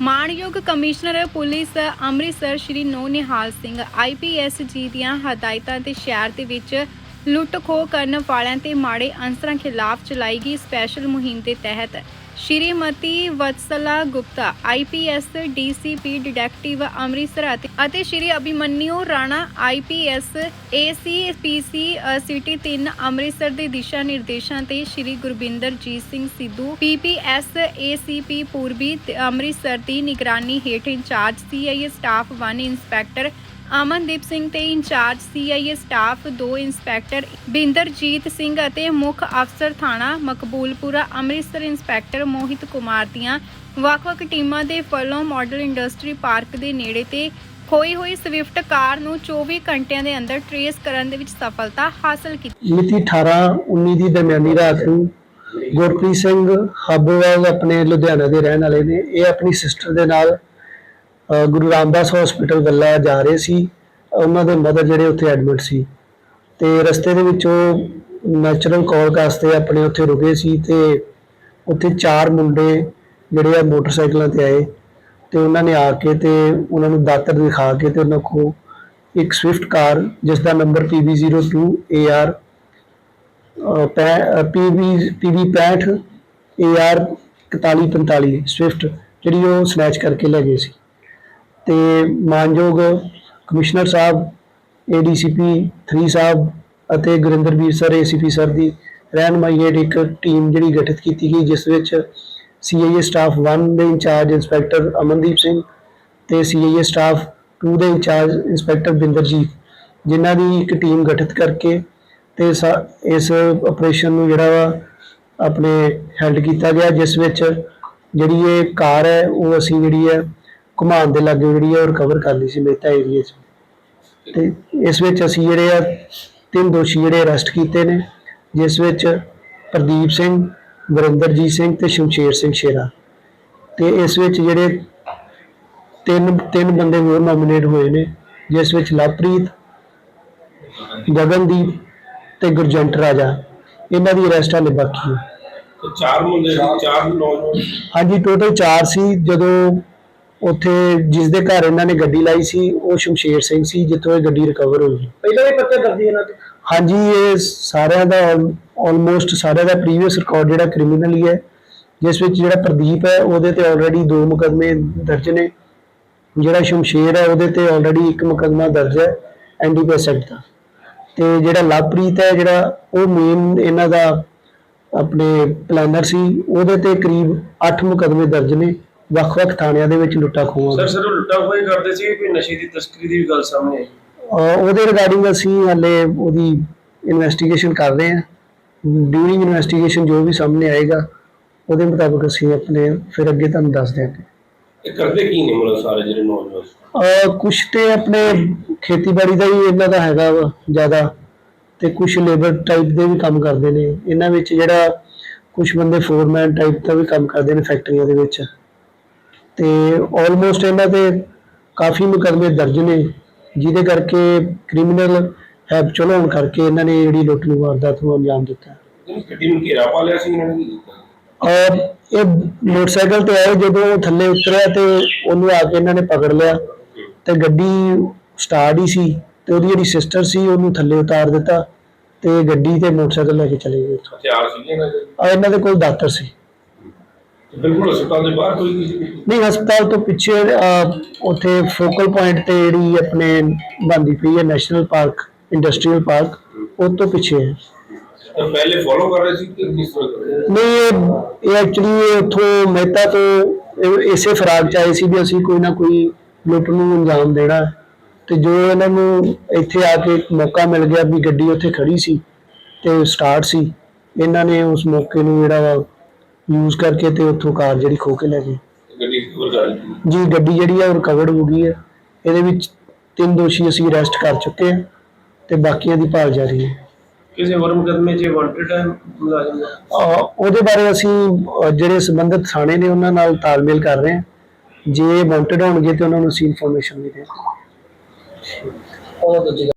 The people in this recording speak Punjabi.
ਮਾਣਯੋਗ commissioner, police Amritsar Shri Naunihal Singh IPS ji ਦੀਆਂ ਹਦਾਇਤਾਂ ਤੇ ਸ਼ਹਿਰ ਦੇ ਵਿੱਚ ਲੁੱਟ ਖੋਹ ਕਰਨ ਵਾਲਿਆਂ ਤੇ ਮਾੜੇ ਅੰਸਰਾਂ ਖਿਲਾਫ ਚਲਾਈ ਗਈ ਸਪੈਸ਼ਲ ਮੁਹਿੰਮ ਦੇ ਤਹਿਤ Shrimati Vatsala Gupta IPS DCP detective Amritsar ਅਤੇ Shri Abhimanyu Rana IPS ACPC city 3 Amritsar ਦੇ ਦਿਸ਼ਾ ਨਿਰਦੇਸ਼ਾਂ ਤੇ ਸ਼੍ਰੀ ਗੁਰਬਿੰਦਰਜੀਤ ਸਿੰਘ ਸਿੱਧੂ ਪੀਪੀਐਸ ਏਸੀਪੀ ਪੂਰਬੀ ਅੰਮ੍ਰਿਤਸਰ ਦੀ ਨਿਗਰਾਨੀ ਹੇਠ in charge CIA staff 1 inspector Amandeep Singh ਤੇ in charge CIA staff 2 inspector Binderjit Singh ਅਤੇ ਮੁੱਖ ਅਫਸਰ ਥਾਣਾ ਮਕਬੂਲਪੁਰਾ ਅੰਮ੍ਰਿਤਸਰ ਇੰਸਪੈਕਟਰ ਮੋਹਿਤ ਕੁਮਾਰ ਦੀਆਂ ਵੱਖ-ਵੱਖ ਟੀਮਾਂ ਦੇ ਵੱਲੋਂ ਮਾਡਲ ਇੰਡਸਟਰੀ ਪਾਰਕ ਦੇ ਨੇੜੇ ਤੇ ਖੋਈ ਹੋਈ ਸਵਿਫਟ ਕਾਰ ਨੂੰ 24 ਘੰਟਿਆਂ ਦੇ ਅੰਦਰ ਟਰੇਸ ਕਰਨ ਦੇ ਵਿੱਚ ਸਫਲਤਾ ਹਾਸਲ ਕੀਤੀ। ਮਿਤੀ 18 19 ਦੀ ਦਰਮਿਆਨੀ ਰਾਤ ਨੂੰ ਗੁਰਪ੍ਰੀਤ ਸਿੰਘ ਹੱਬੋਵਾਲ ਆਪਣੇ ਲੁਧਿਆਣਾ ਦੇ ਰਹਿਣ ਵਾਲੇ ਨੇ। ਇਹ ਆਪਣੀ ਸਿਸਟਰ ਦੇ ਨਾਲ ਗੁਰੂ ਰਾਮਦਾਸ ਹਸਪੀਟਲ ਗੱਲਾ ਜਾ ਰਹੇ ਸੀ। ਉਹਨਾਂ ਦੇ ਮਦਰ ਜਿਹੜੇ ਉੱਥੇ ਐਡਮਿਟ ਸੀ। ਤੇ ਰਸਤੇ ਦੇ ਵਿੱਚ ਉਹ ਨੈਚੁਰਲ ਕਾਲ ਵਾਸਤੇ ਆਪਣੇ ਉੱਥੇ ਰੁਕੇ ਸੀ ਤੇ ਉੱਥੇ ਚਾਰ ਮੁੰਡੇ ਜਿਹੜੇ ਆ ਮੋਟਰਸਾਈਕਲਾਂ ਤੇ ਆਏ। ਤੇ ਉਹਨਾਂ ਨੇ ਆ ਕੇ ਤੇ ਉਹਨਾਂ ਨੂੰ ਦਾਤਰ ਦਿਖਾ ਕੇ ਤੇ ਉਹਨਾਂ ਕੋ ਇੱਕ ਸਵਿਫਟ ਕਾਰ ਜਿਸ ਦਾ number PB02 AR PV PV 65 AR 4145 Swift ਜਿਹੜੀ ਉਹ ਸਨੈਚ ਕਰਕੇ ਲੈ ਗਏ ਸੀ। ਤੇ ਮਾਨਯੋਗ ਕਮਿਸ਼ਨਰ ਸਾਹਿਬ ADCP 3 ਸਾਹਿਬ ਅਤੇ Gurinder Veer sir ACP sir ਦੀ ਰਹਿਨਮਾਈ ਹੇਠ ਇੱਕ ਟੀਮ ਜਿਹੜੀ ਗਠਿਤ ਕੀਤੀ ਗਈ, ਜਿਸ ਵਿੱਚ CIA ਸਟਾਫ 1 ਦੇ ਇੰਚਾਰਜ ਇੰਸਪੈਕਟਰ ਅਮਨਦੀਪ ਸਿੰਘ ਤੇ CIA ਸਟਾਫ 2 ਦੇ ਇੰਚਾਰਜ ਇੰਸਪੈਕਟਰ ਬਿੰਦਰਜੀਤ, ਜਿਨ੍ਹਾਂ ਦੀ ਇੱਕ ਟੀਮ ਗਠਿਤ ਕਰਕੇ ਤੇ ਸਾ- ਇਸ ਆਪਰੇਸ਼ਨ ਨੂੰ ਜਿਹੜਾ ਵਾ ਆਪਣੇ ਹੈਂਡ ਕੀਤਾ ਗਿਆ, ਜਿਸ ਵਿੱਚ ਜਿਹੜੀ ਇਹ ਕਾਰ ਹੈ, ਉਹ ਅਸੀਂ ਜਿਹੜੀ ਹੈ ਘੁਮਾਉਣ ਦੇ ਲਾਗੇ ਜਿਹੜੀ ਹੈ ਉਹ ਰਿਕਵਰ ਕਰ ਲਈ ਸੀ ਮਹਿਤਾ ਏਰੀਆ 'ਚ। ਤੇ ਇਸ ਵਿੱਚ ਅਸੀਂ ਜਿਹੜੇ ਆ ਤਿੰਨ ਦੋਸ਼ੀ ਜਿਹੜੇ ਅਰੈਸਟ ਕੀਤੇ ਨੇ ਜਿਸ ਵਿੱਚ ਪ੍ਰਦੀਪ ਸਿੰਘ ਵਰਿੰਦਰਜੀਤ ਸਿੰਘ ਤੇ ਸ਼ਮਸ਼ੇਰ ਸਿੰਘ ਸ਼ੇਰਾ। ਤੇ ਇਸ ਵਿੱਚ ਜਿਹੜੇ ਤਿੰਨ ਤਿੰਨ ਬੰਦੇ ਹੋਰ ਨੋਮੀਨੇਟ ਹੋਏ ਨੇ ਜਿਸ ਵਿੱਚ ਲਵਪ੍ਰੀਤ ਗਗਨਦੀਪ ਤੇ ਗੁਰਜੰਟ ਰਾਜਾ। ਇਹਨਾਂ ਦੀ ਅਰੈਸਟ ਹਾਲੇ ਬਾਕੀ ਹੈ। ਤੇ ਚਾਰ ਮੁੰਡੇ ਚਾਰ ਨੌਜਵਾਨ। ਹਾਂਜੀ ਟੋਟਲ 4 ਸੀ ਜਦੋਂ ਉੱਥੇ ਜਿਸ ਦੇ ਘਰ ਇਹਨਾਂ ਨੇ ਗੱਡੀ ਲਾਈ ਸੀ ਉਹ ਸ਼ਮਸ਼ੇਰ ਸਿੰਘ ਸੀ ਜਿੱਥੋਂ ਇਹ ਗੱਡੀ ਰਿਕਵਰ ਹੋਈ। ਪਹਿਲਾਂ ਵੀ ਪੱਤੇ ਦਰਦੀ ਇਹਨਾਂ ਤੇ? ਹਾਂਜੀ ਇਹ ਸਾਰਿਆਂ ਦਾ ਆਲਮੋਸਟ ਸਾਰਿਆਂ ਦਾ ਪ੍ਰੀਵੀਅਸ ਰਿਕਾਰਡ ਜਿਹੜਾ ਕ੍ਰਿਮੀਨਲ ਹੀ ਹੈ ਜਿਸ ਵਿੱਚ ਜਿਹੜਾ ਪ੍ਰਦੀਪ ਹੈ ਉਹਦੇ ਤੇ ਆਲਰੇਡੀ ਦੋ ਮੁਕਦਮੇ ਦਰਜ ਨੇ। ਜਿਹੜਾ ਸ਼ਮਸ਼ੇਰ ਹੈ ਉਹਦੇ ਤੇ ਆਲਰੇਡੀ ਇੱਕ ਮੁਕਦਮਾ ਦਰਜ ਹੈ ਐਨਡੀਪੀਐਸ ਐਕਟ ਦਾ। ਤੇ ਜਿਹੜਾ ਲਵਪ੍ਰੀਤ ਹੈ ਜਿਹੜਾ ਉਹ ਮੇਨ ਇਹਨਾਂ ਦਾ ਆਪਣੇ ਪਲਾਨਰ ਸੀ ਉਹਦੇ ਤੇ ਕਰੀਬ 8 ਮੁਕਦਮੇ ਦਰਜ ਨੇ। ਵੱਖ-ਵੱਖ ਥਾਣਿਆਂ ਦੇ ਵਿੱਚ ਲੁੱਟਾ ਖੋਹਾਂ ਸਰ ਸਰ ਉਹ ਲੁੱਟਾ ਖੋਹੀ ਕਰਦੇ ਸੀ ਕੋਈ ਨਸ਼ੇ ਦੀ ਤਸਕਰੀ ਦੀ ਵੀ ਗੱਲ ਸਾਹਮਣੇ ਆਈ? ਅਹ ਉਹਦੇ ਰਿਗਾਰਡਿੰਗ ਅਸੀਂ ਹਾਲੇ ਉਹਦੀ ਇਨਵੈਸਟੀਗੇਸ਼ਨ ਕਰ ਰਹੇ ਹਾਂ। ਡਿਊਰਿੰਗ ਇਨਵੈਸਟੀਗੇਸ਼ਨ ਜੋ ਵੀ ਸਾਹਮਣੇ ਆਏਗਾ ਉਹਦੇ ਮੁਤਾਬਕ ਅਸੀਂ ਆਪਣੇ ਫਿਰ ਅੱਗੇ ਤੁਹਾਨੂੰ ਦੱਸ ਦਿਆਂਗੇ। ਇਹ ਕਰਦੇ ਕੀ ਨੇ ਮਤਲਬ ਸਾਰੇ ਜਿਹੜੇ ਨੌਜਵਾਨ? ਅਹ ਕੁਛ ਤੇ ਆਪਣੇ ਖੇਤੀਬਾੜੀ ਦਾ ਹੀ ਇਹਨਾਂ ਦਾ ਹੈਗਾ ਵਾ ਜ਼ਿਆਦਾ ਤੇ ਕੁਝ ਲੇਬਰ ਟਾਈਪ ਦੇ ਵੀ ਕੰਮ ਕਰਦੇ ਨੇ। ਇਹਨਾਂ ਵਿੱਚ ਜਿਹੜਾ ਕੁਝ ਬੰਦੇ ਫੋਰਮੈਨ ਟਾਈਪ ਦਾ ਵੀ ਕੰਮ ਕਰਦੇ ਨੇ ਫੈਕਟਰੀਆਂ ਦੇ ਵਿੱਚ। ਤੇ ਆਲਮੋਸਟ ਇਹਨਾਂ ਤੇ ਕਾਫੀ ਮੁਕੱਦਮੇ ਦਰਜ ਨੇ ਜਿਹਦੇ ਕਰਕੇ ਕ੍ਰਿਮੀਨਲ ਹੈਬਚੁਅਲ ਹੋਣ ਕਰਕੇ ਇਹਨਾਂ ਨੇ ਜਿਹੜੀ ਲੁੱਟ ਨੂੰ ਵਾਰਦਾਤ ਨੂੰ ਅੰਜਾਮ ਦਿੱਤਾ। ਇਹਨੂੰ ਗੱਡੀ ਨੂੰ ਘੇਰਾ ਪਾ ਲਿਆ ਸੀ ਇਹਨਾਂ ਨੇ? ਔਰ ਇਹ ਮੋਟਰਸਾਈਕਲ ਤੇ ਆਏ ਜਦੋਂ ਉਹ ਥੱਲੇ ਉਤਰਿਆ ਤੇ ਉਹਨੂੰ ਆ ਕੇ ਇਹਨਾਂ ਨੇ ਪਕੜ ਲਿਆ ਤੇ ਗੱਡੀ ਸਟਾਰਟ ਹੀ ਸੀ ਤੇ ਉਹਦੀ ਜਿਹੜੀ ਸਿਸਟਰ ਸੀ ਉਹਨੂੰ ਥੱਲੇ ਉਤਾਰ ਦਿੱਤਾ ਤੇ ਗੱਡੀ ਤੇ ਮੋਟਰਸਾਈਕਲ ਲੈ ਕੇ ਚਲੇ ਗਏ। ਹਥਿਆਰ ਸੀਗੇ ਇਹਨਾਂ ਦੇ? ਇਹਨਾਂ ਦੇ ਕੋਲ ਦਾਤਰ ਸੀ। ਬਿਲਕੁਲ ਹਸਪਤਾਲ ਦੇ ਬਾਹਰ ਕੋਈ ਨਹੀਂ ਹਸਪਤਾਲ ਤੋਂ ਪਿੱਛੇ ਉੱਥੇ ਫੋਕਲ ਪੁਆਇੰਟ ਤੇ ਜਿਹੜੀ ਆਪਣੇ ਬੰਦੀ ਪਈ ਹੈ ਨੈਸ਼ਨਲ ਪਾਰਕ ਇੰਡਸਟਰੀਅਲ ਪਾਰਕ ਉਹ ਤੋਂ ਪਿੱਛੇ ਹੈ। ਤਾਂ ਪਹਿਲੇ ਫੋਲੋ ਕਰ ਰਹੇ ਸੀ ਕਿ ਕਿਸ ਤਰ੍ਹਾਂ ਕਰ ਰਹੇ ਨਹੀਂ ਇਹ- ਐਕਚੁਅਲੀ ਉੱਥੋਂ ਮਹਿਤਾ ਤੋਂ ਇਸੇ ਫਰਾਗ ਚ ਆਏ ਸੀ ਵੀ ਅਸੀਂ ਕੋਈ ਨਾ ਕੋਈ ਲੁੱਟ ਨੂੰ ਅੰਜਾਮ ਦੇਣਾ। ਤੇ ਜੋ ਇਹਨਾਂ ਨੂੰ ਇੱਥੇ ਆ ਕੇ ਇੱਕ ਮੌਕਾ ਮਿਲ ਗਿਆ ਵੀ ਗੱਡੀ ਉੱਥੇ ਖੜੀ ਸੀ ਤੇ ਸਟਾਰਟ ਸੀ ਇਹਨਾਂ ਨੇ ਉਸ ਮੌਕੇ ਨੂੰ ਜਿਹੜਾ ਵਾ ਯੂਜ਼ ਕਰਕੇ ਤੇ ਉੱਥੋਂ ਕਾਰ ਜਿਹੜੀ ਖੋ ਕੇ ਲੈ ਗਏ ਗੱਡੀ ਕਵਰ ਕਰ ਲਈ। ਜੀ ਗੱਡੀ ਜਿਹੜੀ ਆ ਉਹ ਰਿਕਵਰਡ ਹੋ ਗਈ ਹੈ ਇਹਦੇ ਵਿੱਚ ਤਿੰਨ ਦੋਸ਼ੀ ਅਸੀਂ ਅਰੈਸਟ ਕਰ ਚੁੱਕੇ ਹਾਂ ਤੇ ਬਾਕੀਆਂ ਦੀ ਭਾਲ ਜਾਰੀ ਹੈ ਕਿਸੇ ਹੋਰ ਮੁਕਦਮੇ 'ਚ ਵਾਂਟਡ ਹੈ ਮੁਲਾਜ਼ਮ ਦਾ? ਅਹ ਉਹਦੇ ਬਾਰੇ ਅਸੀਂ ਅਹ ਜਿਹੜੇ ਸੰਬੰਧਿਤ ਥਾਣੇ ਨੇ ਉਹਨਾਂ ਨਾਲ ਤਾਲਮੇਲ ਕਰ ਰਹੇ ਹਾਂ ਜੇ ਵਾਂਟਡ ਹੋਣਗੇ ਤੇ ਉਹਨਾਂ ਨੂੰ ਅਸੀਂ ਇਨਫੋਰਮੇਸ਼ਨ ਦੇ ਦੇਵਾਂਗੇ ਉਹ ਦੂਜੀ